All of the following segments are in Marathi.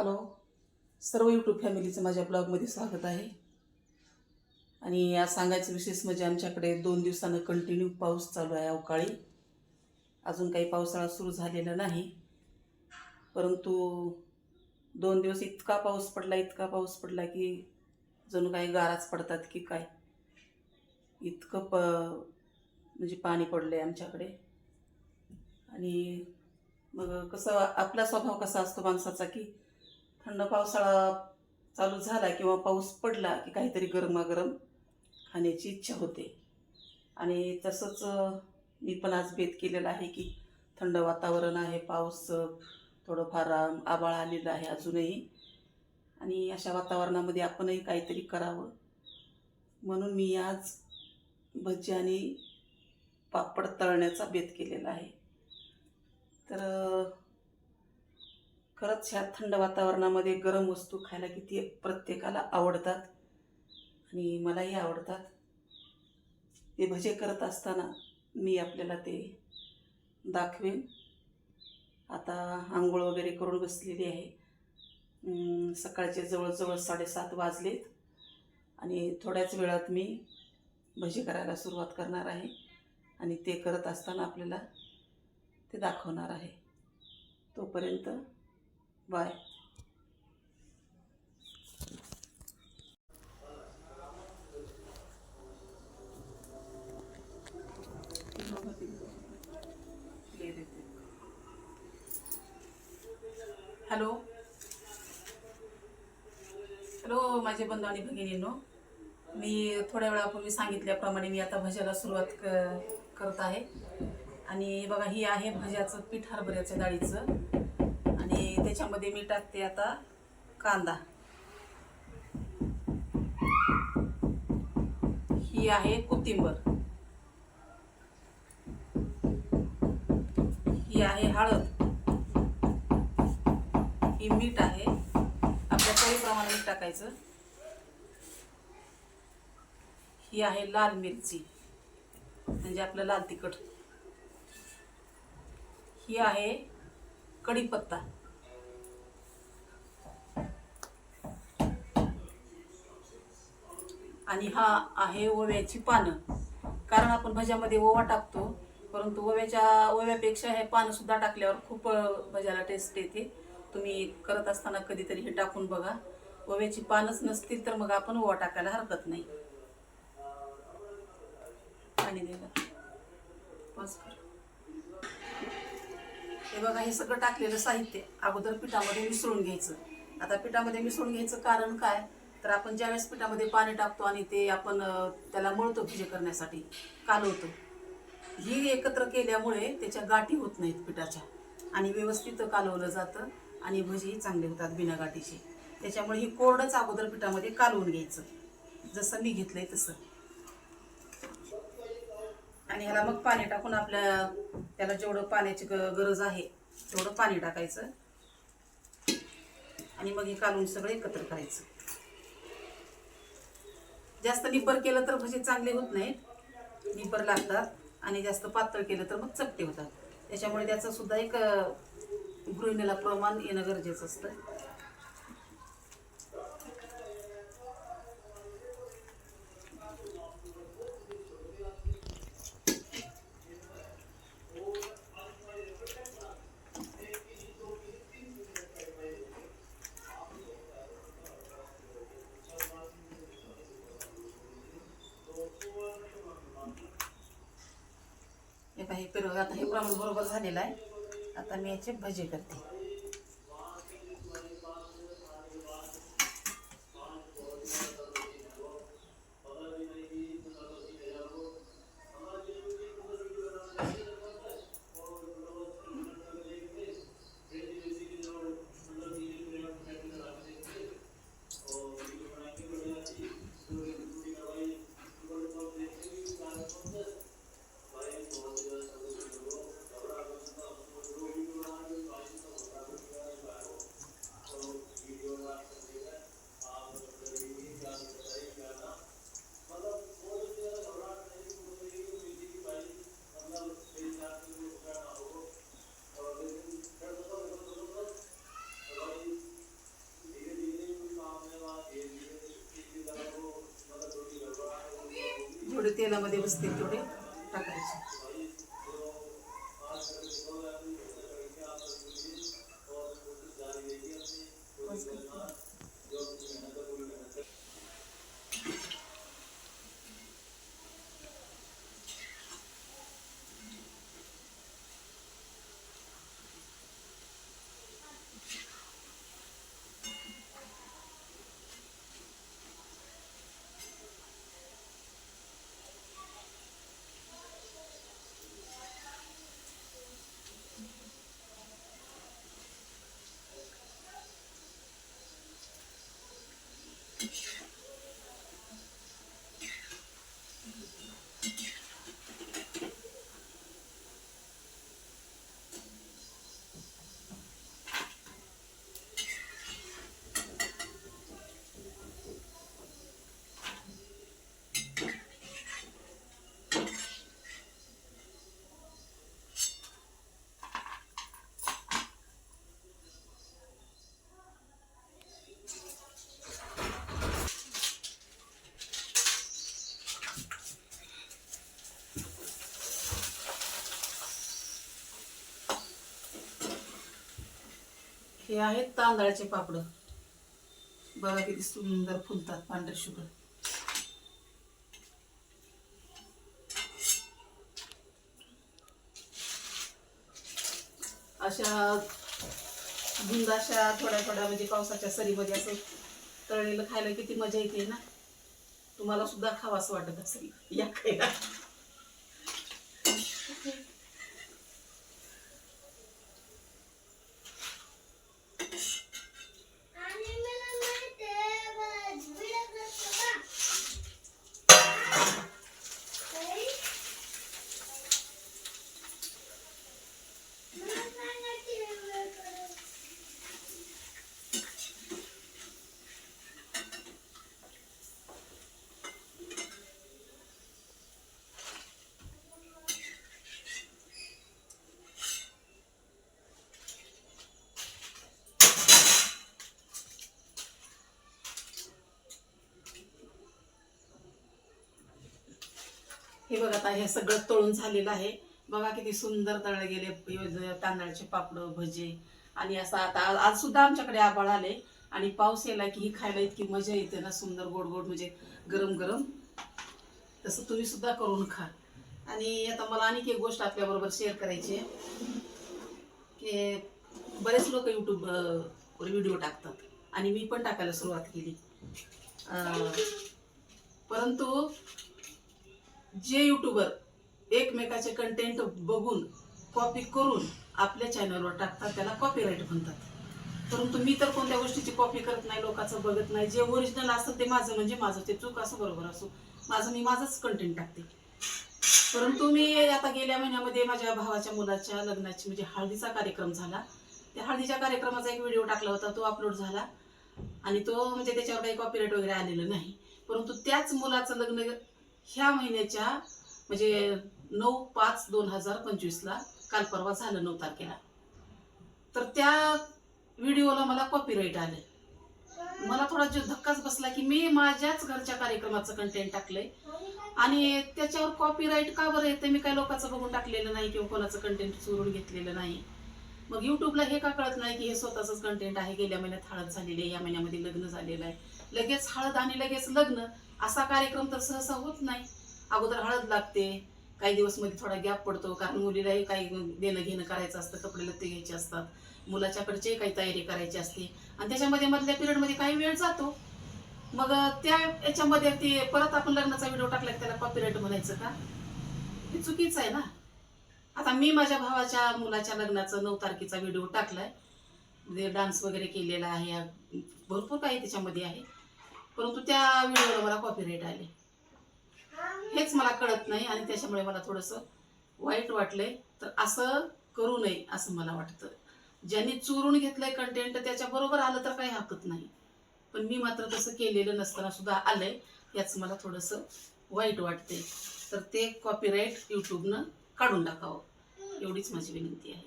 हॅलो. सर्व यूट्यूब फॅमिलीचं माझ्या ब्लॉगमध्ये स्वागत आहे. आणि आज सांगायचं विशेष म्हणजे आमच्याकडे दोन दिवसानं कंटिन्यू पाऊस चालू आहे अवकाळी. अजून काही पावसाळा सुरू झालेला नाही. परंतु दोन दिवस इतका पाऊस पडला इतका पाऊस पडला की जणू काही गाराच पडतात की काय? इतकं प म्हणजे पाणी पडलं आहे आमच्याकडे. आणि मग कसं आपला स्वभाव कसा असतो माणसाचा की थंड पावसाळा चालू झाला किंवा पाऊस पडला की काहीतरी गरमागरम खाण्याची इच्छा होते. आणि तसंच मी पण आज भेद केलेला आहे की थंड वातावरण आहे पाऊस थोडंफार आबाळ आभाळ आलेलं आहे अजूनही. आणि अशा वातावरणामध्ये आपणही काहीतरी करावं. म्हणून मी आज भजी आणि पापड तळण्याचा बेत केलेला आहे. तर खरंच ह्या थंड वातावरणामध्ये गरम वस्तू खायला किती प्रत्येकाला आवडतात आणि मलाही आवडतात. ते भजे करत असताना मी आपल्याला ते दाखवेन. आता आंघोळ वगैरे करून बसलेली आहे. सकाळचे जवळजवळ साडेसात वाजलेत आणि थोड्याच वेळात मी भजी करायला सुरुवात करणार आहे आणि ते करत असताना आपल्याला ते दाखवणार आहे. तोपर्यंत बाय. हॅलो. हॅलो माझे बंधू आणि भगिनींनो. मी थोड्या वेळापूर्वी सांगितल्याप्रमाणे मी आता भज्याला सुरुवात क करत आहे. आणि बघा ही आहे भज्याचं पीठ हरभऱ्याच्या डाळीचं. आणि त्याच्यामध्ये मी टाकते आता कांदा. ही आहे कोथिंबर. ही आहे हळद. ही मीठ आहे. आपल्या चवीप्रमाणे मीठ टाकायचं. ही आहे लाल मिरची. म्हणजे आपलं लाल तिखट. ही आहे कढीपत्ता. आणि हा आहे ओव्याची पानं. कारण आपण भज्यामध्ये ओवा टाकतो परंतु ओव्याच्या ओव्यापेक्षा हे पानंसुद्धा टाकल्यावर खूप भज्याला टेस्ट येते. तुम्ही करत असताना कधीतरी हे टाकून बघा. ओव्याची पानच नसतील तर मग आपण ओवा टाकायला हरकत नाही. पाणी द्यायला हे बघा हे सगळं टाकलेलं साहित्य अगोदर पिठामध्ये मिसळून घ्यायचं. आता पिठामध्ये मिसळून घ्यायचं कारण काय? तर आपण ज्यावेळेस पिठामध्ये पाणी टाकतो आणि ते आपण त्याला मळतो भजे करण्यासाठी कालवतो. ही एकत्र केल्यामुळे त्याच्या गाठी होत नाहीत पिठाच्या आणि व्यवस्थित कालवलं जातं आणि भजी चांगले होतात बिना गाठीचे. त्याच्यामुळे ही कोरडंच अगोदर पिठामध्ये कालवून घ्यायचं. जसं मी घेतलंय तसं. आणि ह्याला मग पाणी टाकून आपल्या त्याला जेवढं पाण्याची ग- गरज आहे तेवढं पाणी टाकायचं. आणि मग हे कालवून सगळं एकत्र करायचं. जास्त निब्बर केलं तर भजे चांगले होत नाहीत. निब्बर लागतात आणि जास्त पातळ केलं तर मग चपटे होतात. त्याच्यामुळे त्याचं सुद्धा एक गृहिणीला प्रमाण येणं गरजेचं असतं हे काही पेरू आता हे प्रमाण बरोबर झालेलं आहे. आता मी याचे भजे करते. ಬಿಡುತ್ತೆ ನಮ್ಮ ದೇವಸ್ಥಿತಿಯೊಡೆ हे आहेत तांदळाचे पापड. बघा किती सुंदर फुलतात पांढरे शुभ्र. अशा बुंदाशा थोड्या थोड्या म्हणजे पावसाच्या सरीमध्ये असं तळलेलं खायला किती मजा येते ना. तुम्हाला सुद्धा खावास वाटत असेल या खायला आणि मला माहिती आहे, मला व्हिडिओ करतो ना. ताई? मला सांगा की व्हिडिओ करू. हे बघा आता हे सगळं तळून झालेलं आहे. बघा किती सुंदर तळले गेले तांदळाचे पापड भजे. आणि असं आता आज सुद्धा आमच्याकडे आबाळ आले. आणि पाऊस यायला की ही खायला इतकी मजा येते ना सुंदर गोड गोड म्हणजे गरम गरम. तसं तुम्ही सुद्धा करून खा. आणि आता मला आणखी एक गोष्ट आपल्याबरोबर शेअर करायची आहे. की बरेच लोक यूट्यूबवर व्हिडिओ टाकतात. आणि मी पण टाकायला सुरुवात केली. परंतु जे युट्यूबर एकमेकाचे कंटेंट बघून कॉपी करून आपल्या चॅनलवर टाकतात त्याला कॉपीराईट म्हणतात. परंतु मी तर कोणत्या गोष्टीची कॉपी करत नाही लोकांचं बघत नाही. जे ओरिजिनल असतं ते माझं म्हणजे माझं. ते चूक असं बरोबर असो. माझं मी माझंच कंटेंट टाकते. परंतु मी आता गेल्या महिन्यामध्ये माझ्या भावाच्या मुलाच्या लग्नाची म्हणजे हळदीचा कार्यक्रम झाला. त्या हळदीच्या कार्यक्रमाचा एक व्हिडिओ टाकला होता तो अपलोड झाला. आणि तो म्हणजे त्याच्यावर काही कॉपीराईट वगैरे आलेलं नाही. परंतु त्याच मुलाचं लग्न ह्या महिन्याच्या म्हणजे नऊ पाच दोन हजार पंचवीसला काल परवा झालं नऊ तारखेला. तर त्या व्हिडिओला मला कॉपीराईट आलं. मला थोडा जो धक्काच बसला की मी माझ्याच घरच्या कार्यक्रमाचं कंटेंट टाकलंय. आणि त्याच्यावर कॉपीराईट का बरं येते मी काय लोकांचं बघून टाकलेलं नाही किंवा कोणाचं कंटेंट चोरून घेतलेलं नाही. मग युट्यूबला हे का कळत नाही की हे स्वतःच कंटेंट आहे? गेल्या महिन्यात हळद झालेली आहे या महिन्यामध्ये लग्न झालेलं आहे. लगेच हळद आणि लगेच लग्न असा कार्यक्रम तर सहसा होत नाही. अगोदर हळद लागते काही दिवसमध्ये थोडा गॅप पडतो कारण मुलीलाही काही देणं घेणं करायचं असतं कपडे लत्ते घ्यायचे असतात. मुलाच्याकडचे काही तयारी करायची असते. आणि त्याच्यामध्ये मधल्या पिरियडमध्ये काही वेळ जातो. मग त्या याच्यामध्ये ते परत आपण लग्नाचा व्हिडिओ टाकला त्याला कॉपीराईट म्हणायचं का? हे चुकीचं आहे ना. आता मी माझ्या भावाच्या मुलाच्या लग्नाचा नऊ तारखेचा व्हिडिओ टाकलाय. म्हणजे डान्स वगैरे केलेला आहे. भरपूर काही त्याच्यामध्ये आहे. परंतु त्या व्हिडिओला मला कॉपीराईट आले. हेच मला कळत नाही आणि त्याच्यामुळे मला थोडंसं वाईट वाटलंय. तर असं करू नये असं मला वाटतं. ज्यांनी चोरून घेतलंय कंटेंट त्याच्याबरोबर आलं तर काही हरकत नाही. पण मी मात्र तसं केलेलं नसताना सुद्धा आलंय. याच मला थोडंसं वाईट वाटते तर ते कॉपीराईट यूट्यूबनं काढून टाकावं. एवढीच माझी विनंती आहे.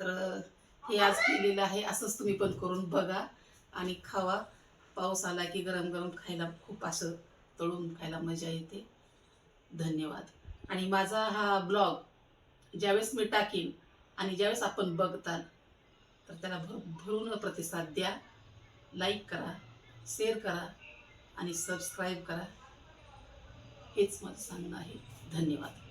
तर हे आज केलेलं आहे. असंच तुम्ही पण करून बघा आणि खावा. पाऊस आला की गरम गरम खायला खूप असं तळून खायला मजा येते. धन्यवाद. आणि माझा हा ब्लॉग ज्यावेळेस मी टाकीन आणि ज्यावेळेस आपण बघताल तर त्याला भर भरून प्रतिसाद द्या. लाईक करा शेअर करा आणि सबस्क्राईब करा. हेच माझं सांगणं आहे. धन्यवाद.